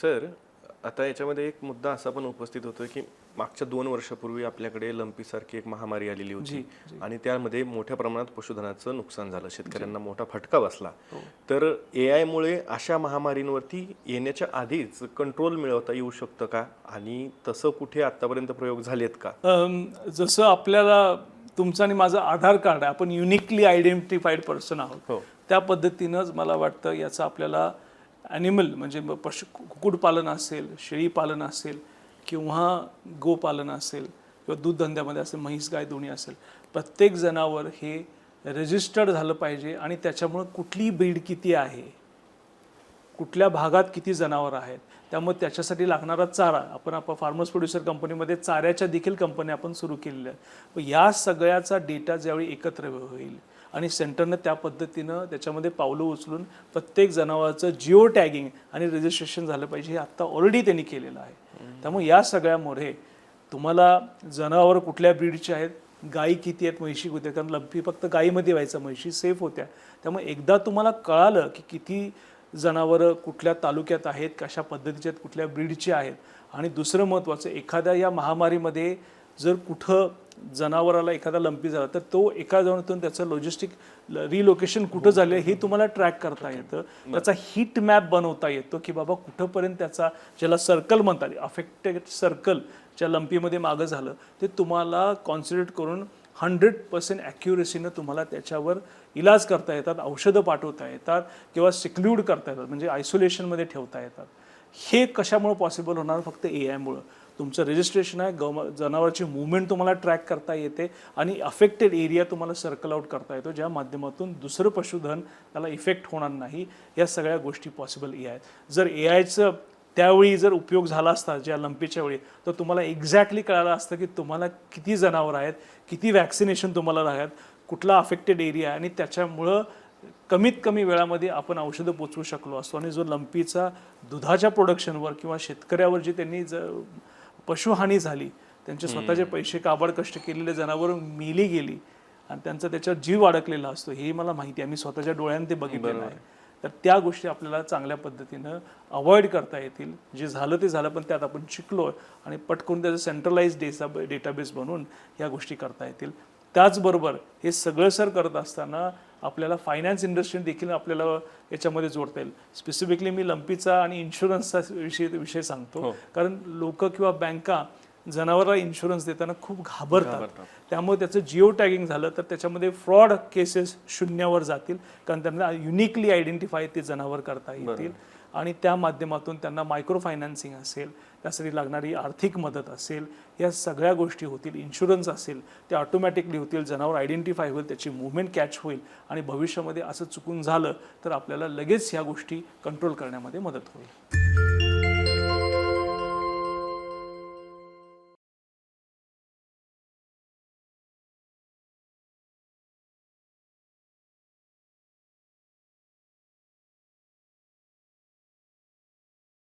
Sir आता याच्यामध्ये एक मुद्दा असा पण उपस्थित होतो की मागच्या दोन वर्षापूर्वी आपल्याकडे लंपीसारखी एक महामारी आलेली होती आणि त्यामध्ये मोठ्या प्रमाणात पशुधनाचं नुकसान झालं. शेतकऱ्यांना मोठा फटका बसला. तर ए आयमुळे अशा महामारींवरती येण्याच्या आधीच कंट्रोल मिळवता येऊ शकतं का? आणि तसं कुठे आतापर्यंत प्रयोग झालेत का? जसं आपल्याला तुमचं आणि माझं आधार कार्ड आहे. आपण युनिकली आयडेंटिफाईड पर्सन आहोत. हो. त्या पद्धतीनंच मला वाटतं याचं आपल्याला ॲनिमल म्हणजे मग पशु कुक्कुटपालन असेल शेळीपालन असेल किंवा गोपालन असेल किंवा दूध धंद्यामध्ये असेल म्हैस गाय दोन्ही असेल प्रत्येक जनावर हे रजिस्टर्ड झालं पाहिजे आणि त्याच्यामुळं कुठली ब्रीड किती आहे कुठल्या भागात किती जनावर आहेत त्यामुळे त्याच्यासाठी लागणारा चारा आपण आपण फार्मर्स प्रोड्युसर कंपनीमध्ये चाऱ्याच्या देखील कंपन्या आपण सुरू केलेल्या आहेत. या सगळ्याचा डेटा ज्यावेळी एकत्र होईल आणि सेंटरनं त्या पद्धतीनं त्याच्यामध्ये पावलं उचलून प्रत्येक जनावराचं जिओ टॅगिंग आणि रजिस्ट्रेशन झालं पाहिजे हे आत्ता ऑलरेडी त्यांनी केलेलं आहे. त्यामुळे या सगळ्यामुळे तुम्हाला जनावर कुठल्या ब्रीडचे आहेत गायी किती आहेत म्हैशी किती आहेत? कारण लंपी फक्त गायीमध्ये व्हायचं म्हैशी सेफ होत्या. त्यामुळे एकदा तुम्हाला कळालं की किती जनावरं कुठल्या तालुक्यात आहेत कशा पद्धतीचे आहेत कुठल्या ब्रीडचे आहेत. आणि दुसरं महत्त्वाचं एखाद्या या महामारीमध्ये जर कुठं जनावराला एखादा लंपी झाला तर तो एका जणातून त्याचं लॉजिस्टिक रिलोकेशन कुठं झालं हे तुम्हाला ट्रॅक करता येतं. त्याचा हिट मॅप बनवता येतो की बाबा कुठंपर्यंत त्याचा ज्याला सर्कल म्हणतात अफेक्टेड सर्कल ज्या लंपीमध्ये मागं झालं ते तुम्हाला कॉन्सन्ट्रेट करून हंड्रेड पर्सेंट ॲक्युरेसीनं तुम्हाला त्याच्यावर इलाज करता येतात औषधं पाठवता येतात किंवा सिक्ल्यूड करता येतात म्हणजे आयसोलेशनमध्ये ठेवता येतात. हे कशामुळं पॉसिबल होणार? फक्त ए आयमुळं तुमचं रजिस्ट्रेशन आहे गव जनावरची मुवमेंट तुम्हाला ट्रॅक करता येते आणि अफेक्टेड एरिया तुम्हाला सर्कल आउट करता येतो ज्या माध्यमातून दुसरं पशुधन त्याला इफेक्ट होणार नाही. या सगळ्या गोष्टी पॉसिबल ए आहेत. जर ए आयचं त्यावेळी जर उपयोग झाला असता ज्या लंपीच्या वेळी तर तुम्हाला एक्झॅक्टली कळालं असतं की तुम्हाला किती जनावर आहेत किती वॅक्सिनेशन तुम्हाला आहेत कुठला अफेक्टेड एरिया आहे आणि त्याच्यामुळं कमीत कमी वेळामध्ये आपण औषधं पोचवू शकलो असतो. आणि जो लंपीचा दुधाच्या प्रोडक्शनवर किंवा शेतकऱ्यावर जी त्यांनी ज पशुहानी झाली त्यांचे स्वतःचे पैसे काबड कष्ट केलेले जनावर मिली गेली आणि त्यांचा त्याच्यावर जीव अडकलेला असतो हे मला माहिती आहे. मी स्वतःच्या डोळ्याने ते बघितलेलं आहे. तर त्या गोष्टी आपल्याला चांगल्या पद्धतीनं अवॉइड करता येतील. जे झालं ते झालं पण त्यात आपण शिकलो आणि पटकन त्याचं सेंट्रलाइज डेटा डेटाबेस बनवून या गोष्टी करता येतील. त्याचबरोबर हे सगळं सर करत असताना आपल्याला फायनान्स इंडस्ट्री देखील आपल्याला याच्यामध्ये जोडता येईल. स्पेसिफिकली मी लंपीचा आणि इन्शुरन्सचा विषय विषय सांगतो. कारण लोक किंवा बँका जनावराला इन्शुरन्स देताना खूप घाबरतात. त्यामुळे त्याचं जिओ टॅगिंग झालं तर त्याच्यामध्ये फ्रॉड केसेस शून्यावर जातील. कारण त्यांना युनिकली आयडेंटिफाय ते जनावर करता येतील. आणि त्या माध्यमातून त्यांना मायक्रो फायनान्सिंग असेल त्यासाठी लागणारी आर्थिक मदत असेल या सगळ्या गोष्टी होतील. इन्शुरन्स असेल ते ऑटोमॅटिकली होतील. जनावर आयडेंटिफाय होईल त्याची मुवमेंट कॅच होईल आणि भविष्यामध्ये असं चुकून झालं तर आपल्याला लगेच ह्या गोष्टी कंट्रोल करण्यामध्ये मदत होईल.